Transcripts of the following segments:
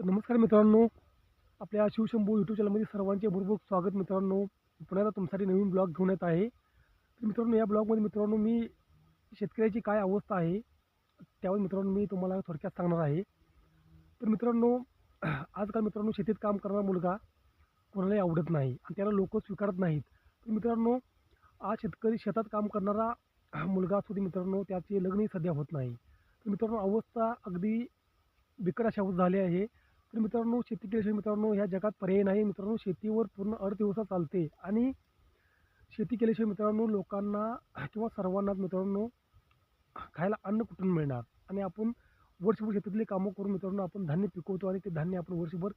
तर नमस्कार मित्रांनो आपल्या शिवशंभू यूट्यूब चॅनलमध्ये सर्वांचे भरपूर स्वागत मित्रांनो. पुन्हा एकदा तुमच्यासाठी नवीन ब्लॉग घेऊन येत आहे. तर मित्रांनो या ब्लॉगमध्ये मित्रांनो मी शेतकऱ्याची काय अवस्था आहे त्यावर मित्रांनो मी तुम्हाला थोडक्यात सांगणार आहे. तर मित्रांनो आजकाल मित्रांनो शेतीत काम करणारा मुलगा कोणालाही आवडत नाही आणि त्याला लोक स्वीकारत नाहीत. तर मित्रांनो आज शेतकरी शेतात काम करणारा मुलगा असू दे मित्रांनो त्याचे लग्नही सध्या होत नाही. तर मित्रांनो अवस्था अगदी बिकट अशा झाली आहे. तर मित्रांनो शेती केल्याशिवाय मित्रांनो ह्या जगात पर्याय नाही. मित्रांनो शेतीवर पूर्ण अर्थव्यवस्था चालते. आणि शेती केल्याशिवाय मित्रांनो लोकांना किंवा सर्वांनाच मित्रांनो खायला अन्न कुठून मिळणार? आणि आपण वर्षभर शेतीतले कामं करून मित्रांनो आपण धान्य पिकवतो आणि ते धान्य आपण वर्षभर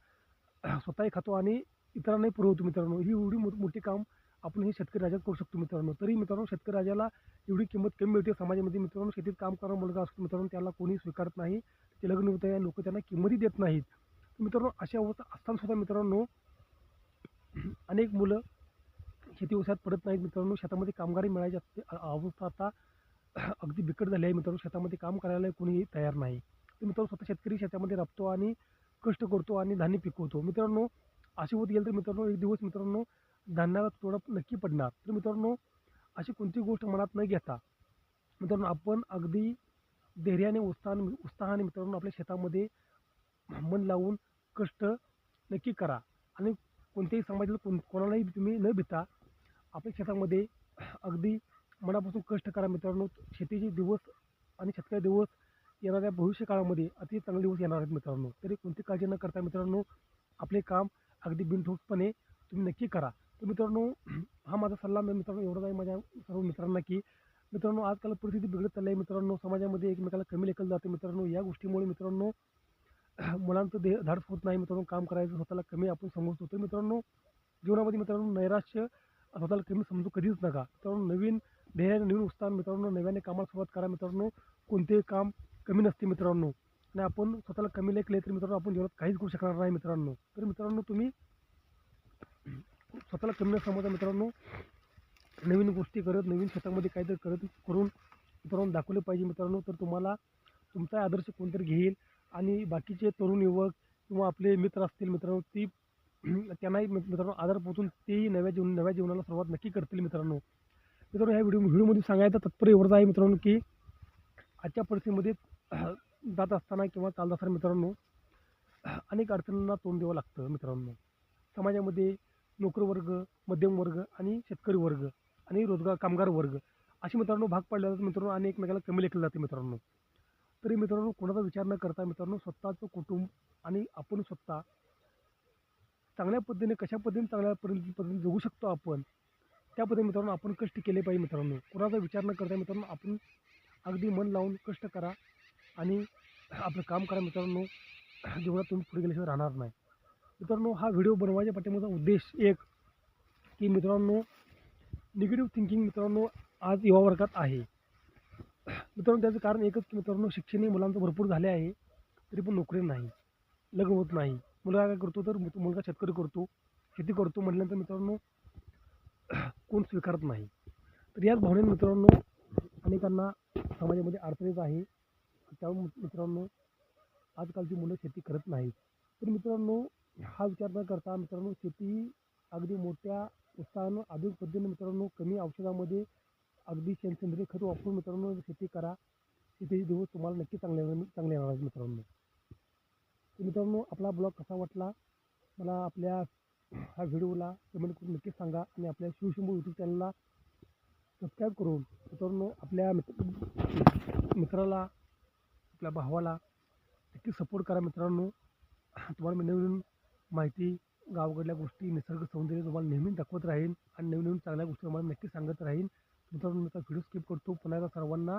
स्वतःही खातो आणि इतरांनाही पुरवतो मित्रांनो. ही एवढी मो मोठी काम आपण हे शेतकरी राजात करू शकतो मित्रांनो. तरी मित्रांनो शेतकरी राजाला एवढी किंमत कमी मिळते समाजामध्ये. मित्रांनो शेतीत काम करणारा मुलगा असतो मित्रांनो त्याला कोणी स्वीकारत नाही. ते लग्न होतं आहे लोक त्यांना किंमतही देत नाहीत. मित्रांनो अशा अवस्था असताना सुद्धा मित्रांनो अनेक मुलं शेती व्यवसायात पडत नाहीत मित्रांनो. शेतामध्ये कामगार मिळायची अवस्था आता अगदी बिकट झाली आहे मित्रांनो. शेतामध्ये काम करायला कोणीही तयार नाही. तर मित्रांनो स्वतः शेतकरी शेतामध्ये राबतो आणि कष्ट करतो आणि धान्य पिकवतो. मित्रांनो असे होत गेलं तर मित्रांनो एक दिवस मित्रांनो धान्याला तोडा नक्की पडणार. तर मित्रांनो अशी कोणती गोष्ट मनात न घेता मित्रांनो आपण अगदी धैर्याने उत्साहाने उत्साहाने मित्रांनो आपल्या शेतामध्ये मन लावून कष्ट नक्की करा. आणि कोणत्याही समाजाला कोण कोणालाही तुम्ही न भिता आपल्या शेतामध्ये अगदी मनापासून कष्ट करा मित्रांनो. शेतीचे दिवस आणि शेतकरी दिवस येणाऱ्या भविष्य काळामध्ये अति चांगले दिवस येणार आहेत मित्रांनो. तरी कोणती काळजी न करता मित्रांनो आपले काम अगदी बिनठोकपणे तुम्ही नक्की करा. तर मित्रांनो हा माझा सल्ला मी मित्रांनो एवढाच आहे माझ्या सर्व मित्रांना की मित्रांनो आजकाल परिस्थिती बिघडत चालली आहे मित्रांनो. समाजामध्ये एकमेकाला कमी लेखलं जाते मित्रांनो. या गोष्टीमुळे मित्रांनो मुलांचं देह धाडस होत नाही मित्रांनो काम करायचं स्वतःला कमी आपण समजतो. तर मित्रांनो जीवनामध्ये मित्रांनो नैराश्य स्वतःला कमी समजू कधीच नका. मित्रांनो नवीन ध्येयाने नवीन उत्साह मित्रांनो नव्याने कामाला सुरुवात करा. मित्रांनो कोणतेही काम कमी नसते मित्रांनो. आणि आपण स्वतःला कमी लेखले तर मित्रांनो आपण जीवनात काहीच करू शकणार नाही मित्रांनो. तर मित्रांनो तुम्ही स्वतःला कमी न समजा मित्रांनो नवीन गोष्टी करत नवीन शेतामध्ये काहीतरी करत करून मित्रांनो दाखवले पाहिजे मित्रांनो. तर तुम्हाला तुमचा आदर्श कोणतरी घेईल. आणि बाकीचे तरुण युवक किंवा आपले मित्र असतील मित्रांनो ती त्यांनाही मित्रांनो आधार पोचून तेही नव्या जीवन नव्या जीवनाला सुरुवात नक्की करतील मित्रांनो. मित्रांनो ह्या व्हिडिओ व्हिडिओमध्ये सांगायचं तात्पर्य एवढंच आहे मित्रांनो की आजच्या परिस्थितीमध्ये जात असताना किंवा चालत असताना मित्रांनो अनेक अडचणींना तोंड द्यावं लागतं मित्रांनो. समाजामध्ये नोकरवर्ग मध्यम वर्ग आणि शेतकरी वर्ग आणि रोजगार कामगार वर्ग असे मित्रांनो भाग पाडले जातात मित्रांनो आणि एकमेकाला कमी लेखलं जाते मित्रांनो. तरी मित्रांनो कोणाचा विचार न करता मित्रांनो स्वतःचं कुटुंब आणि आपण स्वतः चांगल्या पद्धतीने कशा पद्धतीने चांगल्या पद्धती पद्धतीने जगू शकतो आपण त्या पद्धतीने मित्रांनो आपण कष्ट केले पाहिजे मित्रांनो. कोणाचा विचार न करता मित्रांनो आपण अगदी मन लावून कष्ट करा आणि आपलं काम करा मित्रांनो. जेवढा तुम्ही पुढे गेल्याशिवाय राहणार नाही. मित्रांनो हा व्हिडिओ बनवायच्या पाठीमागचा उद्देश एक की मित्रांनो निगेटिव्ह थिंकिंग मित्रांनो आज युवा वर्गात आहे. मित्रांनो त्याचं कारण एकच की मित्रांनो शिक्षणही मुलांचं भरपूर झाले आहे तरी पण नोकरी नाही लग्न होत नाही. मुलगा काय करतो तर मु- मुलगा शेतकरी करतो शेती करतो म्हटल्यानंतर मित्रांनो कोण स्वीकारत नाही. तर याच भावनेने मित्रांनो अनेकांना समाजामध्ये अडचणीच आहे. त्यामुळे मित्रांनो आजकालची मुलं शेती करत नाहीत. तर मित्रांनो हा विचार न करता मित्रांनो शेती अगदी मोठ्या उत्साहानं आधुनिक पद्धतीने मित्रांनो कमी औषधामध्ये अगदी सेंद्रिय खत वापरून मित्रांनो शेती करा. शेतीचे दिवस तुम्हाला नक्की चांगले चांगले येणार आहेत मित्रांनो. तर मित्रांनो आपला ब्लॉग कसा वाटला? मला आपल्या हा व्हिडिओला कमेंट करून नक्की सांगा आणि आपल्या शिवशंभू यूट्यूब चॅनलला सबस्क्राईब करून मित्रांनो आपल्या मित्र मित्राला आपल्या भावाला नक्की सपोर्ट करा मित्रांनो. तुम्हाला मी नवीन माहिती गावाकडल्या गोष्टी निसर्ग सौंदर्य तुम्हाला नेहमी दाखवत राहीन आणि नवीन नवीन चांगल्या गोष्टी तुम्हाला नक्की सांगत राहीन. मित्रांनो मी आता व्हिडिओ स्किप करतो. पुन्हा एकदा सर्वांना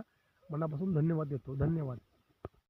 मनापासून धन्यवाद देतो. धन्यवाद.